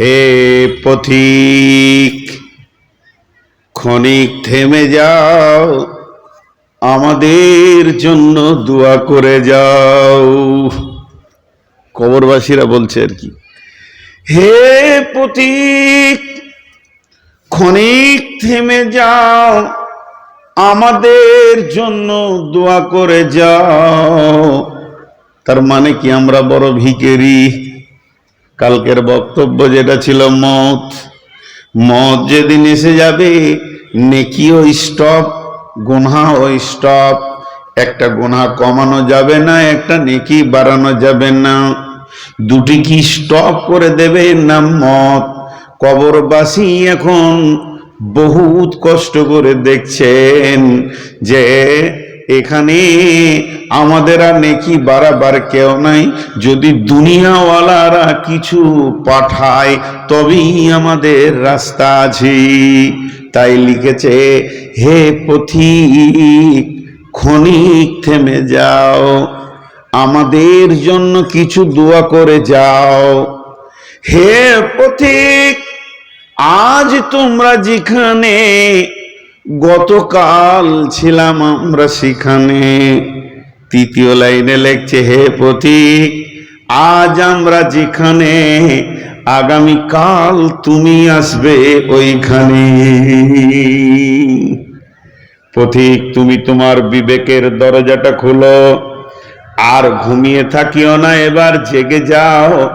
হে পথিক, ক্ষণিক থেমে যাও, আমাদের জন্য দোয়া করে যাও। কবরবাসীরা বলছে আর কি, হে পথিক, ক্ষণিক থেমে যাও, আমাদের জন্য দোয়া করে যাও। তার মানে কি আমরা বড় ভিকেরি? কালকের বক্তব্য যেটা ছিল মত। মত যেদিন এসে যাবে নেকিও স্টপ গুনহাও স্টপ। একটা গুনহা কমানো যাবে না, একটা নেকি বাড়ানো যাবে না। দুটি কি স্টপ করে দেবে না মত? কবরবাসী এখন বহুত কষ্ট করে দেখছেন যে এখানে আমাদের আর নেকি বাড়াবার কেউ নাই। যদি দুনিয়াওয়ালারা কিছু পাঠায়, তবেই আমাদের রাস্তা আছে। তাই লিখেছে, হে পথিক, ক্ষণিক থেমে যাও। আমাদের জন্য কিছু দোয়া করে যাও। হে পথিক, আজ তোমরা যেখানে গতকাল ছিলাম আমরা সেখানে। তৃতীয় লাইনে লেখছে, হে পথিক আজ আমরা যেখানে, আগামীকাল তুমি আসবে ওইখানে। পথিক তুমি তোমার বিবেকের দরজাটা খোলো। আর ঘুমিয়ে থাকিও না, এবার জেগে যাও।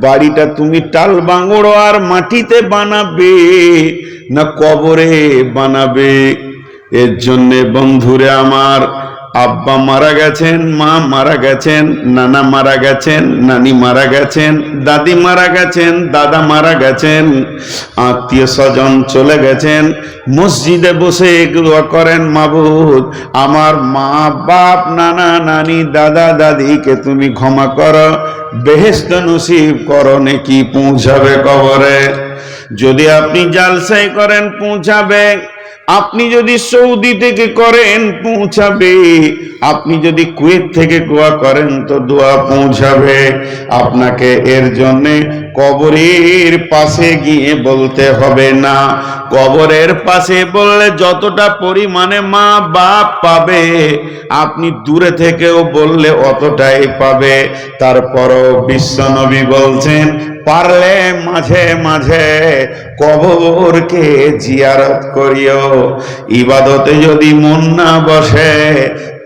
বাড়িটা তুমি টাল বাঙড়ো আর মাটিতে বানাবে না কবরে বানাবে। এর জন্যে বন্ধুরে আমার আব্বা মারা গেছেন, মা মারা গেছেন, নানা মারা গেছেন, নানি মারা গেছেন, দাদি মারা গেছেন, দাদা মারা গেছেন, আত্মীয় স্বজন চলে গেছেন, মসজিদে বসে দোয়া করেন, মাবুদ, আমার মা, বাপ, নানা, নানি, দাদা, দাদিকে তুমি ক্ষমা করো বেহেস্ত নসিব করো, নাকি পৌঁছাবে কবরে। যদি আপনি জালসাই করেন, পৌঁছাবে। আপনি যদি সৌদি থেকে করেন, পৌঁছাবে। আপনি যদি কুয়েত থেকে দোয়া করেন, তো দোয়া পৌঁছাবে। আপনাকে এর জন্যে কবরের পাশে গিয়ে বলতে হবে না। কবরের পাশে বললে যতটা পরিমাণে মা বাপ পাবে, আপনি দূরে থেকেও বললে অতটাই পাবে। তারপরও বিশ্বনবী বলছেন, পারলে মাঝে মাঝে কবরকে জিয়ারত করিও। ইবাদতে যদি মন না বসে,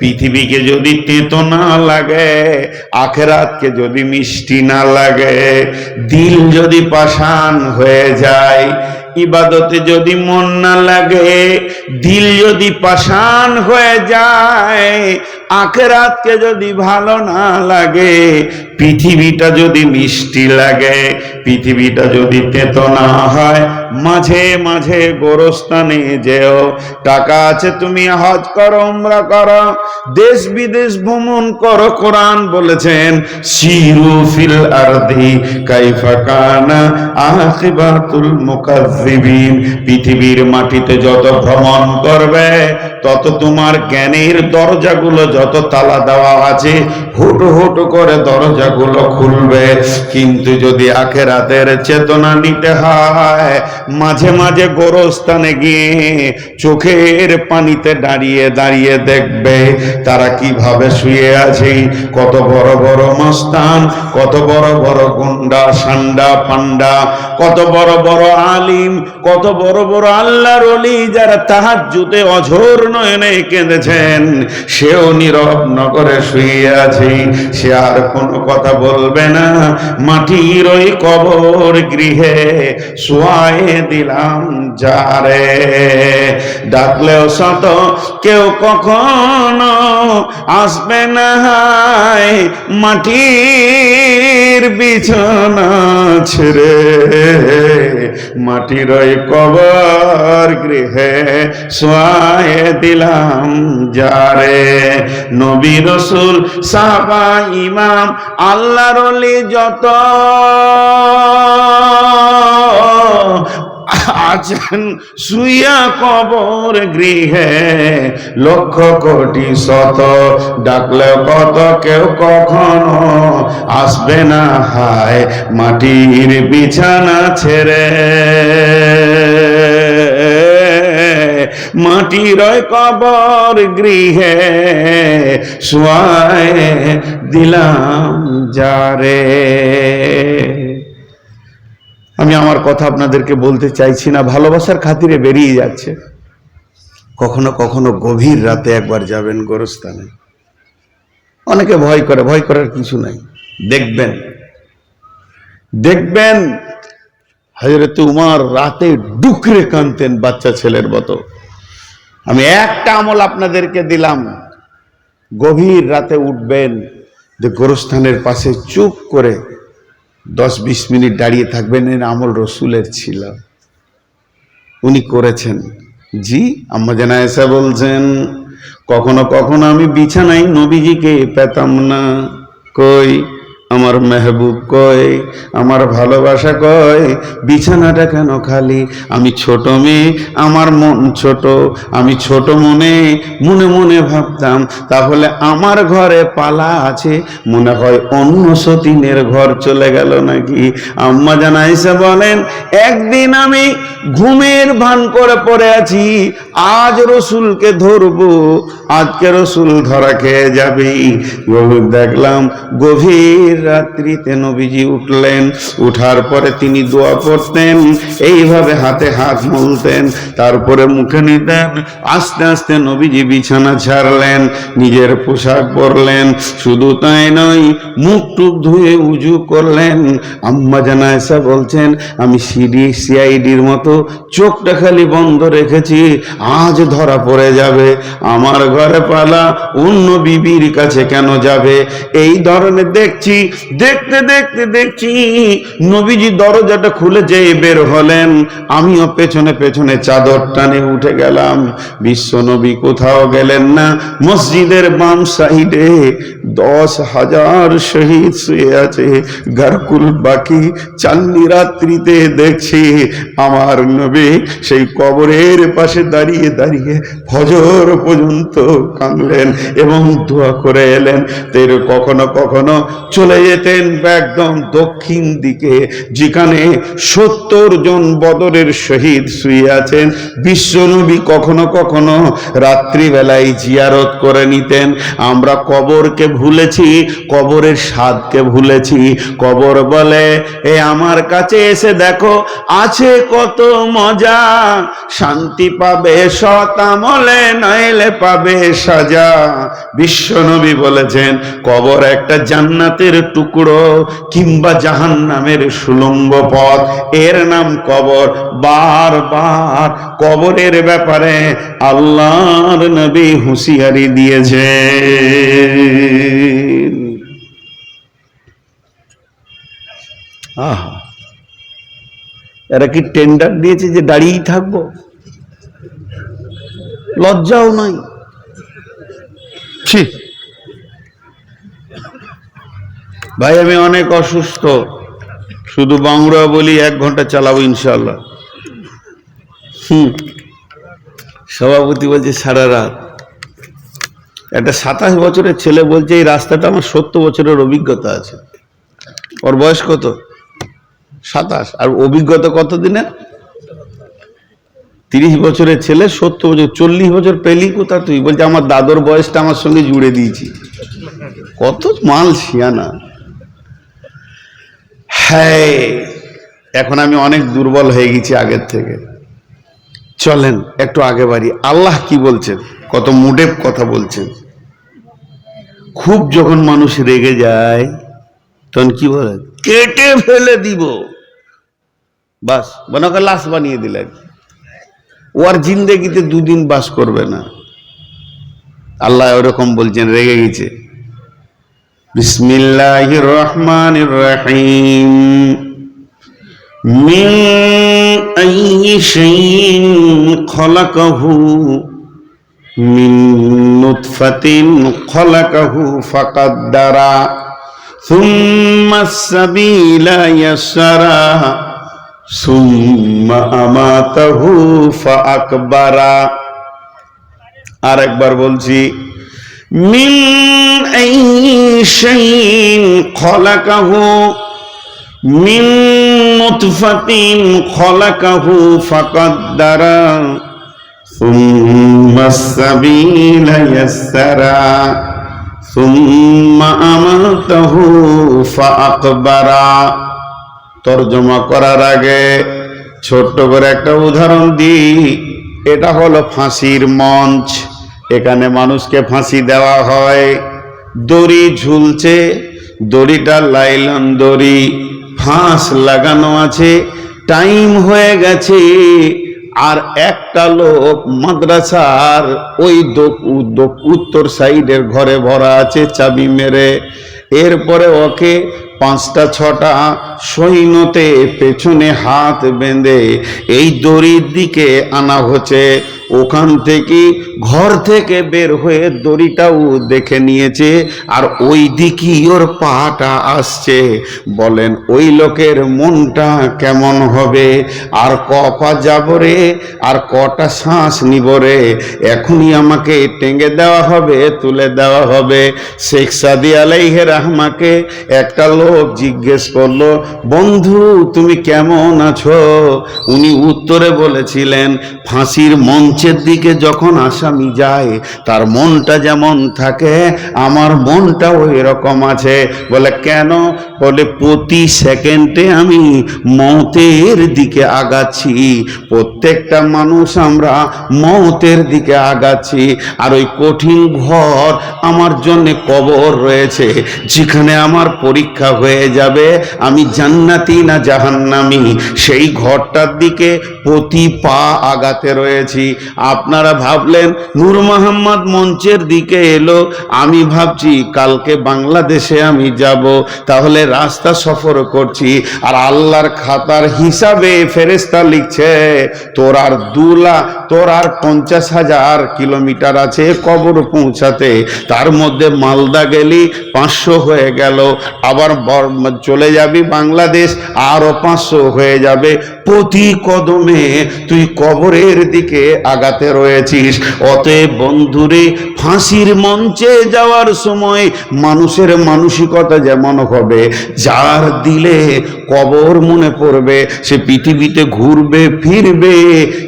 পৃথিবীকে যদি তেতো না লাগে, আখেরাতকে যদি মিষ্টি না লাগে, দিল যদি পাষাণ হয়ে যায়, ইবাদতে যদি মন না লাগে, দিল যদি পাষাণ হয়ে যায়, আখেরাতকে যদি ভালো না লাগে, পৃথিবীটা যদি মিষ্টি লাগে, পৃথিবীটা যদি তেতো না হয় মাঝে মাঝে গোরস্থানে যেও। টাকা আছে, তুমি হজ করো, উমরা করো। দেশ বিদেশ ভ্রমণ করো, কোরআন বলেছেন, সিরু ফিল আরদি কাইফা কানা আখিবাতুল মুকাজ্জিবিন পৃথিবীর মাটিতে যত ভ্রমণ করবে, তত তোমার জ্ঞানের দরজাগুলো যত তালা দেওয়া আছে, হুটু হুটু করে দরজাগুলো খুলবে। কিন্তু যদি আখেরাতের চেতনা নিতে হয় মাঝে মাঝে গোরস্থানে গিয়ে চোখের পানিতে দাঁড়িয়ে দাঁড়িয়ে দেখবে তারা কীভাবে শুয়ে আছে। কত বড় বড় মস্তান, কত বড় বড় গুন্ডা, সান্ডা, পান্ডা, কত বড় বড় আলিম, কত বড় বড় আল্লাহর অলি যারা তাহার জুতে অঝোর নয়নে কেঁদেছেন। সেও নীরব নগরে শুয়ে আছে। সে আর কোনো কথা বলবে না। মাটির ওই কবর গৃহে শোয়ায়ে দিলাম যারে। ডাকলেও শত কেউ কখনো আসবে না মাটির বিছানা ছেড়ে। মাটির ওই কবর গৃহে শোয়ায়ে দিলাম যারে। নবী রসুল সাহাবা ইমাম, আল্লাহর যত আছেন শুইয়া কবর গৃহে লক্ষ কোটি শত। ডাকলে কত কেউ কখনো আসবে না হায় মাটির বিছানা ছেড়ে। মাটির কবর গৃহে সোয়ায় দিলাম যারে। আমি আমার কথা আপনাদেরকে বলতে চাইছি না, ভালোবাসার খাতিরে বেরিয়ে যাচ্ছে। কখনো কখনো গভীর রাতে একবার যাবেন গোরস্থানে। অনেকে ভয় করে, ভয় করার কিছু নাই। দেখবেন। দেখবেন হজরত উমার রাতে ডুকরে কানতেন বাচ্চা ছেলের মতো। আমি একটা আমল আপনাদেরকে দিলাম। গভীর রাতে উঠবেন, যে গোরস্থানের পাশে চুপ করে দশ বিশ মিনিট দাঁড়িয়ে থাকবেন, এর আমল রসুলের ছিল। উনি করেছেন। জি, আম্মা জানা এসে বলছেন, কখনো কখনো আমি বিছানায় নবীজিকে পেতাম না। কই? আমার মেহবুব কয়, আমার ভালোবাসা কয়, বিছানাটা কেন খালি? আমি ছোট মেয়ে, আমার মন ছোট। আমি ছোট মনে মনে মনে ভাবতাম, তাহলে আমার ঘরে পালা আছে। মনে হয় অন্য সতীনের ঘর চলে গেল নাকি? আম্মা জানাইসে বলেন, একদিন আমি ঘুমের ভান করে পড়ে আছি। আজ রসুলকে ধরবো, আজকে রসুল ধরা খেয়ে যাবেই দেখলাম, গভীর রাত্রিতে নবীজি উঠলেন। উঠার পরে তিনি দোয়া পড়তেন এইভাবে হাতে হাত মুলতেন, তারপরে মুখে নিতেন। আস্তে আস্তে নবীজি বিছানা ছাড়লেন, নিজের পোশাক পরলেন, শুধু তাই নয়, মুখ টুক ধুয়ে উজু করলেন। আম্মা জানা এসা বলছেন, আমি সিডি, সিআইডির মতো চোখটা খালি বন্ধ রেখেছি, আজ ধরা পড়ে যাবে। আমার ঘরে পালা অন্য বিবির কাছে কেন যাবে? এই ধরনের দেখছি দেখতে দেখতে দেখছি নবীজি দরজাটা খুলে যেয়ে বের হলেন। আমিও পেছনে পেছনে চাদর টানে উঠে গেলাম। বিশ্ব নবী কোথাও গেলেন না। মসজিদের বাম সাইডে দশ হাজার শহীদ শুয়ে আছে। গারকুল বাকি চান্নি রাত্রিতে দেখছি আমার নবী সেই কবরের পাশে দাঁড়িয়ে দাঁড়িয়ে ফজর পর্যন্ত কাঁদলেন এবং দোয়া করে এলেন। তের কখনো কখনো চলে যেতেন একদম দক্ষিণ দিকে, যেখানে সত্তর জন বদরের শহীদ শুয়ে আছেন বিশ্বনবী কখনো কখনো রাত্রিবেলায় জিয়ারত করে নিতেন। আমরা কবরকে ভুলেছি, কবরের স্বাদকে ভুলেছি। কবর বলে, এ আমার কাছে এসে দেখো, আছে কত মজা। শান্তি পাবে শতামলে নইলে পাবে সাজা। বিশ্বনবী বলেছেন, কবর একটা জান্নাতের টুকরো কিংবা জাহান্নামের সুলঙ্গ পথ। এর নাম কবর। বারবার কবরের ব্যাপারে আল্লাহর নবী হুঁশিয়ারি দিয়েছে এরা কি টেন্ডার দিয়েছে যে দাঁড়িয়েই থাকব? লজ্জাও নাই। ছি। ভাই, আমি অনেক অসুস্থ। শুধু বাংলা বলি এক ঘণ্টা চালাবো ইনশাল্লাহ হুম। সভাপতি বলছে সারা রাত। একটা সাতাশ বছরের ছেলে বলছে, এই রাস্তাটা আমার সত্তর বছরের অভিজ্ঞতা আছে। ওর বয়স কত? সাতাশ। আর অভিজ্ঞতা কত দিনের তিরিশ বছরের ছেলে, সত্তর বছর। চল্লিশ বছর পেলি কোথা তুই? বলছে, আমার দাদর বয়সটা আমার সঙ্গে জুড়ে দিয়েছি। কত মাল শিয়ানা। হ্যাঁ এখন আমি অনেক দুর্বল হয়ে গেছি আগের থেকে। চলেন, একটু আগে বাড়ি। আল্লাহ কি বলছেন? কত মুডে কথা বলছেন। খুব যখন মানুষ রেগে যায়, তখন কি বলে? কেটে ফেলে দিব। বাস বনকে লাশ বানিয়ে দিলেন। ও আর জিন্দেগিতে দুদিন বাস করবে না। আল্লাহ ওরকম বলছেন, রেগে গেছে। বিসমিল্লাহ রহমান রহিম من أي شيء خلقه من نطفة خلقه فقدر ثم السبيل يسرا সুম্মা আমাতাহু ফাআকবারা আর একবার বলছি মিন আইয়ি শাইইন খলাকাহু মিন নুতফাতিন খলাকাহু ফাকাদ্দারা ثم السبيل يسرا ثم أماته فأقبرا তর্জমা করার আগে ছোট্ট করে একটা উদাহরণ দিই এটা হলো ফাঁসির মঞ্চ এখানে মানুষকে ফাঁসি দেওয়া হয়। দড়ি ঝুলছে, দড়িটা লাইলন দড়ি, ফাঁস লাগানো আছে, টাইম হয়ে গেছে। আর একটা লোক মাদ্রাসার ওই উত্তর সাইডের ঘরে ভরা আছে চাবি মেরে। এরপরে ওকে পাঁচটা, ছটা সৈন্যতে পেছনে হাত বেঁধে এই দড়ির দিকে আনা হচ্ছে। ওখান থেকে ঘর থেকে বের হয়ে দড়িটাও দেখে নিয়েছে, আর ওই দিকেই ওর পাটা আসছে। বলেন, ওই লোকের মনটা কেমন হবে? আর ক পা যাব রে? আর কটা শ্বাস নিব রে? এখনই আমাকে টেঙ্গে দেওয়া হবে, তুলে দেওয়া হবে। শেখ সাদি আলাইহে রাহমাকে একটা লোক জিজ্ঞেস করল, বন্ধু, তুমি কেমন আছো? উনি উত্তরে বলেছিলেন, ফাঁসির মঞ্চের দিকে যখন আসামি যায়, তার মনটা যেমন থাকে, আমার মনটাও এরকম আছে। বলে, কেন? বলে, প্রতি সেকেন্ডে আমি মতের দিকে আগাচ্ছি। প্রত্যেকটা মানুষ আমরা মতের দিকে আগাচ্ছি। আর ওই কঠিন ঘর আমার জন্যে কবর রয়েছে। যেখানে আমার পরীক্ষা হয়ে যাবে, আমি জান্নাতি না জাহান্নামি? সেই ঘরটার দিকে প্রতি পা আগাতে রয়েছি। আপনারা ভাবলেন নূর মোহাম্মদ মঞ্চের দিকে এলো, আমি ভাবছি কালকে বাংলাদেশে আমি যাব, তাহলে রাস্তা সফর করছি, আর আল্লাহর খাতার হিসাবে ফেরেস্তা লিখছে, তোর আর দু লাখ, তোর আর পঞ্চাশ হাজার কিলোমিটার আছে কবর পৌঁছাতে। তার মধ্যে মালদা গেলি, পাঁচশো হয়ে গেল, আবার বর- চলে যাবি বাংলাদেশ আরও পাঁচশো হয়ে যাবে। প্রতি কদমে তুই কবরের দিকে আগাতে রয়েছিস। অতএব বন্ধুরে, ফাঁসির মঞ্চে যাওয়ার সময় মানুষের মানসিকতা যেমন হবে, যার দিলে কবর মনে পড়বে, সে পৃথিবীতে ঘুরবে, ফিরবে,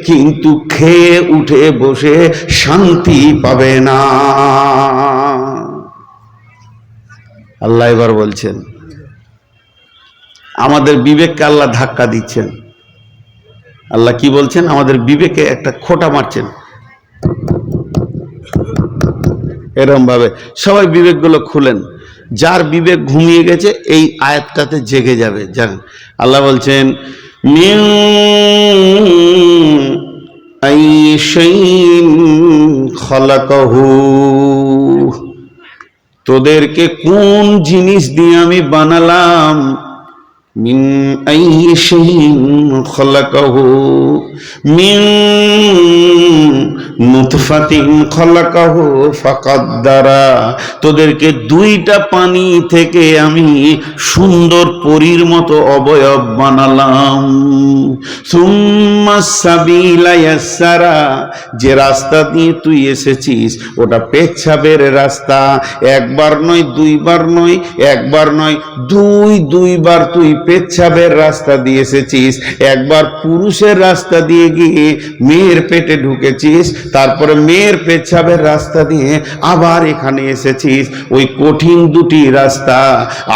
কিন্তু খেয়ে উঠে বসে শান্তি পাবে না। আল্লাহ এবার বলছেন, আমাদের বিবেককে আল্লাহ ধাক্কা দিচ্ছেন। আল্লাহ কি বলছেন? আমাদের বিবেকে একটা খোটা মারছেন। এরম ভাবে সবাই বিবেকগুলো খুলেন। যার বিবেক ঘুমিয়ে গেছে, এই আয়াতটাতে জেগে যাবে। জানেন, আল্লাহ বলছেন তোদেরকে কোন জিনিস দিয়ে আমি বানালাম? মিন আই শাইইন খলাকাহু মিন তোদেরকে দুইটা পানি থেকে আমি সুন্দর পরীর মতো অবয়ব বানালাম। যে রাস্তা দিয়ে তুই এসেছিস, ওটা পেচ্ছাবের রাস্তা। একবার নয়, দুইবার নয়, একবার নয়, দুই, দুইবার তুই পেচ্ছাবের রাস্তা দিয়ে এসেছিস। একবার পুরুষের রাস্তা দিয়ে গিয়ে মেয়ের পেটে ঢুকেছিস তারপরে মেয়ের পেচ্ছাবের রাস্তা দিয়ে আবার এখানে এসেছিস। ওই কঠিন দুটি রাস্তা,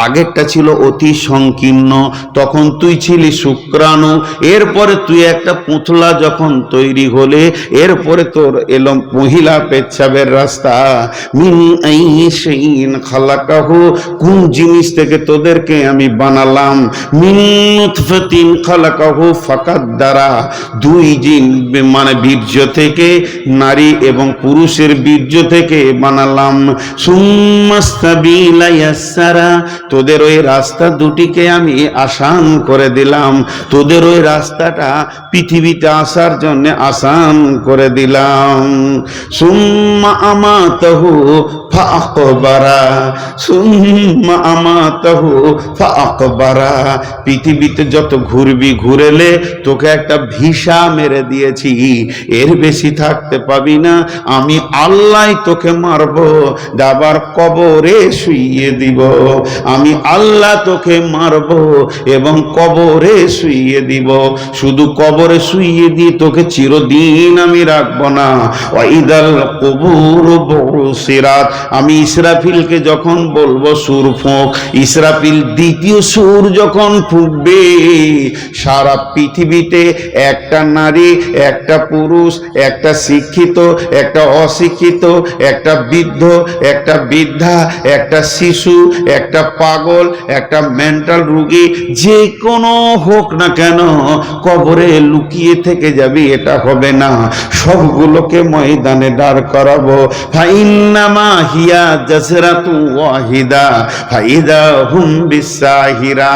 আগেরটা ছিল অতি সংকীর্ণ, তখন তুই ছিলি শুক্রাণু, এরপরে তুই একটা পুতলা যখন তৈরি হলে, এরপরে তোর এলো মহিলা পেচ্ছাবের রাস্তা। মিন আইশিন খালাকাহু, কোন জিনিস থেকে তোদেরকে আমি বানালাম? মিন নুতফাতিন খালাকাহু ফাকাদ্দারা, দুই জিন মানে বীর্য থেকে নারী এবং পুরুষের বীর্য থেকে বানালাম। তোদের ওই রাস্তা দুটিকে আমি আসান করে দিলাম। তোদের ওই রাস্তাটা পৃথিবীতে আসার জন্য আসান করে দিলাম। সুম্মা আমাতাহু ফাকবারা সুম্মা আমাতাহু ফাকবারা পৃথিবীতে যত ঘুরবি ঘুরেলে তোকে একটা ভিসা মেরে দিয়েছি, এর বেশি থাকতে পাবি না। আমি আল্লাহ তোকে মারবো আবার কবরে শুইয়ে দিব। আমি আল্লাহ তোকে মারবো এবং কবরে শুইয়ে দিব। শুধু কবরে শুইয়ে দিয়ে তোকে চিরদিন আমি রাখব না। ওয়াইদাল কবুর সিরাত আমি ইসরাফিলকে যখন বলব সুর ফোঁক, ইসরাফিল দ্বিতীয় সুর যখন ফুঁকবে সারা পৃথিবীতে একটা নারী, একটা পুরুষ, একটা শিক্ষিত, একটা অশিক্ষিত, একটা বৃদ্ধ, একটা বৃদ্ধা, একটা শিশু, একটা পাগল, একটা মেন্টাল রুগী, যে কোনো হোক না কেন কবরে লুকিয়ে থেকে যাবি, এটা হবে না। সবগুলোকে ময়দানে দাঁড় করাবো। ফাইন্নামা ওয়াহিদা, ফাইদা হুম বিসাহিরা।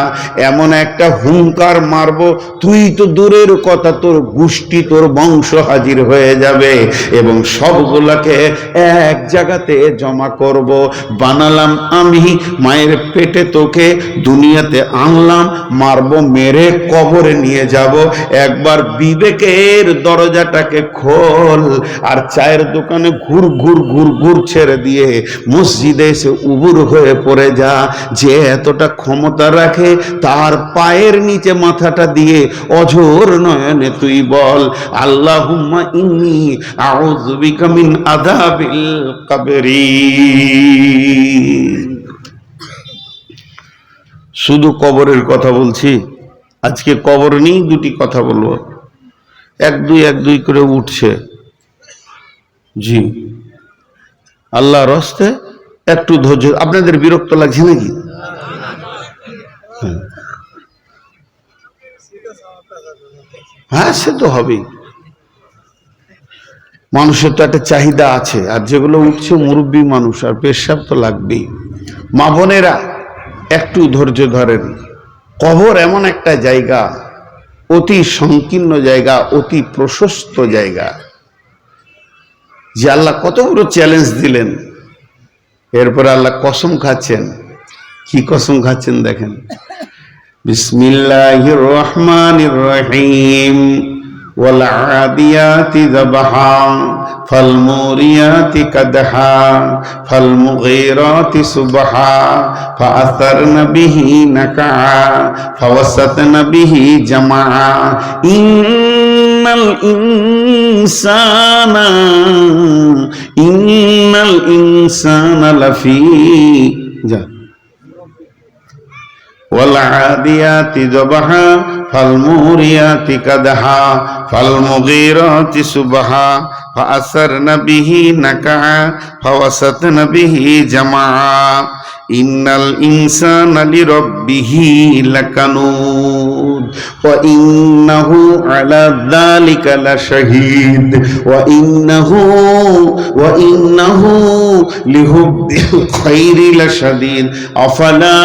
এমন একটা হুঙ্কার মারবো, তুই তো দূরের কথা, তোর গোষ্ঠী, তোর বংশ হাজির হয়ে যাবে। এবং সবগুলাকে এক জায়গাতে জমা করব। বানালাম আমি মায়ের পেটে তোকে, দুনিয়াতে আনলাম, মারবো, মেরে কবরে নিয়ে যাব। একবার বিবেকের দরজাটাকে খোল, আর চায়ের দোকানে ঘুর ঘুর ঘুর ঘুর ছেড়ে দিয়ে মসজিদে এসে উবুর হয়ে পড়ে যা, যে এতটা ক্ষমতা রাখে, তার পায়ের নিচে মাথাটা দিয়ে অঝোর নয়নে তুই বল কবরি। শুধু কবরের কথা বলছি, আজকে কবর নিয়েই দুটি কথা বলব। এক দুই এক দুই করে উঠছে। জি। আল্লাহ রস্তে একটু ধৈর্য, আপনাদের বিরক্ত লাগছে নাকি? হ্যাঁ। হ্যাঁ সে তো হবেই। মানুষের তো একটা চাহিদা আছে, আর যেগুলো উঠছে মুরব্বী মানুষ, আর পেশাব তো লাগবেই। মা বোনেরা, একটু ধৈর্য ধরেন। কবর এমন একটা জায়গা, অতি সংকীর্ণ জায়গা, অতি প্রশস্ত জায়গা। যে আল্লাহ কত বড় চ্যালেঞ্জ দিলেন এরপরে আল্লাহ কসম খাচ্ছেন কি কসম খাচ্ছেন দেখেন বিসমিল্লাহির রহমানির রহিম والعاديات ذبحا فالموريات قدحا فالمغيرات صبحا فأثرن به نكعا فوسطن به جمعا إن الإنسان إن الإنسان لفي جا والعاديات ذبحا فالموريات قدحا فالمغيرات سبحا فأثرن به نكعا فوسطن به جمعا إن الإنسان لربه لكنود وإنه على ذلك لشهيد. وإنه وإنه لحب الخير لشديد. أفلا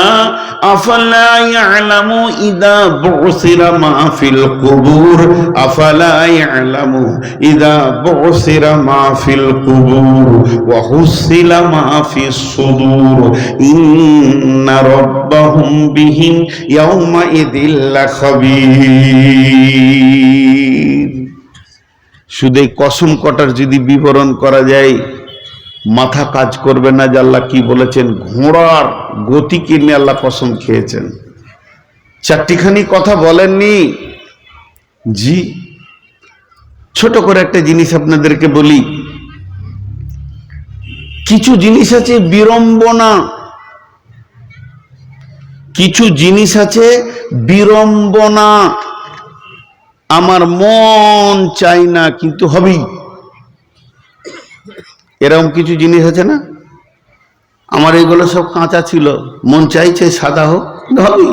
أفلا يعلم إذا بعثر ما في القبور؟ أفلا يعلم إذا بعثر ما في القبور؟ وحصل ما في الصدور. إن ربهم بهم يومئذ لخبير. শুধু এই কসম কটার যদি বিবরণ করা যায়, মাথা কাজ করবে না যে আল্লাহ কি বলেছেন, ঘোড়ার গতিকে নিয়ে আল্লাহ কসম খেয়েছেন। চারটিখানি কথা বলেননি। জি, ছোট করে একটা জিনিস আপনাদেরকে বলি। কিছু জিনিস আছে বিড়ম্বনা কিছু জিনিস আছে বিড়ম্বনা। আমার মন চাই না, কিন্তু হবেই এরকম কিছু জিনিস আছে না? আমার এগুলো সব কাঁচা ছিল। মন চাইছে সাদা হোক হবেই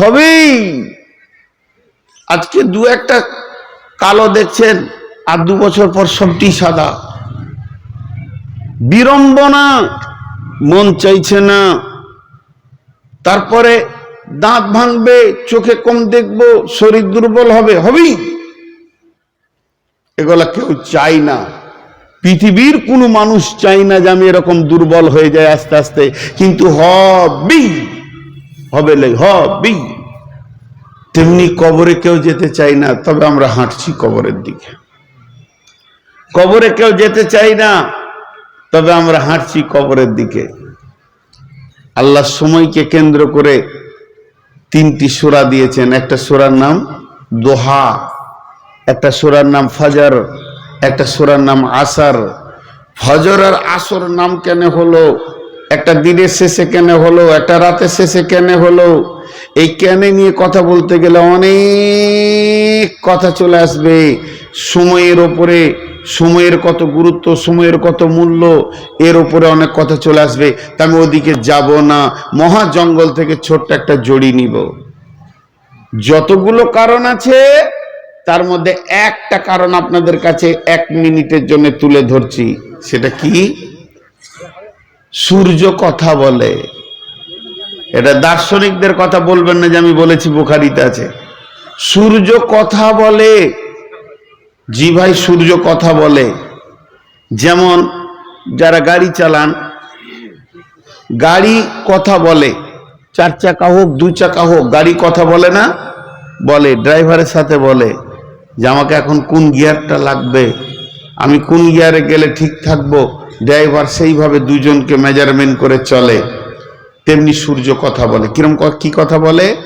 হবেই আজকে দু একটা কালো দেখছেন, আর দু বছর পর সবটি সাদা। বিড়ম্বনা। মন চাইছে না। তারপরে দাঁত ভাঙবে, চোখে কম দেখব, শরীর দুর্বল হবে, হবেই। এগুলা কেউ চাই না। পৃথিবীর কোনো মানুষ চাই না যে আমি এরকম দুর্বল হয়ে যায় আস্তে আস্তে। কিন্তু হবেই। হবে হবেই। তেমনি কবরে কেউ যেতে চাই না, তবে আমরা হাঁটছি কবরের দিকে। কবরে কেউ যেতে চাই না তবে আমরা হাঁটছি কবরের দিকে। আল্লাহ সময়কে কেন্দ্র করে তিনটি সোরা দিয়েছেন। একটা সোরার নাম দোহা, একটা সোরার নাম ফাজার, একটা সোরার নাম আসার। ফজর আর আসর নাম কেন হলো? একটা দিনের শেষে কেন হলো? একটা রাতের শেষে কেন হলো? এই কেনে নিয়ে কথা বলতে গেলে অনেক কথা চলে আসবে। সময়ের ওপরে, সময়ের কত গুরুত্ব, সময়ের কত মূল্য, এর ওপরে অনেক কথা চলে আসবে। তা আমি ওদিকে যাব না। মহা জঙ্গল থেকে ছোট্ট একটা জড়ি নিব। যতগুলো কারণ আছে, তার মধ্যে একটা কারণ আপনাদের কাছে এক মিনিটের জন্য তুলে ধরছি। সেটা কি? সূর্য কথা বলে। এটা দার্শনিকদের কথা বলবেন না যে আমি বলেছি বুখারিতে আছে। সূর্য কথা বলে, জি ভাই সূর্য কথা বলে। যেমন যারা গাড়ি চালান, গাড়ি কথা বলে, চার চাকা হোক, দু চাকা হোক, গাড়ি কথা বলে না, বলে, ড্রাইভারের সাথে বলে যে আমাকে এখন কোন গিয়ারটা লাগবে, আমি কোন গিয়ারে গেলে ঠিক থাকব, ড্রাইভার সেইভাবে দুজনকে মেজারমেন্ট করে চলে। তেমনি সূর্য কথা বলে। কিরম ক- কথা বলে?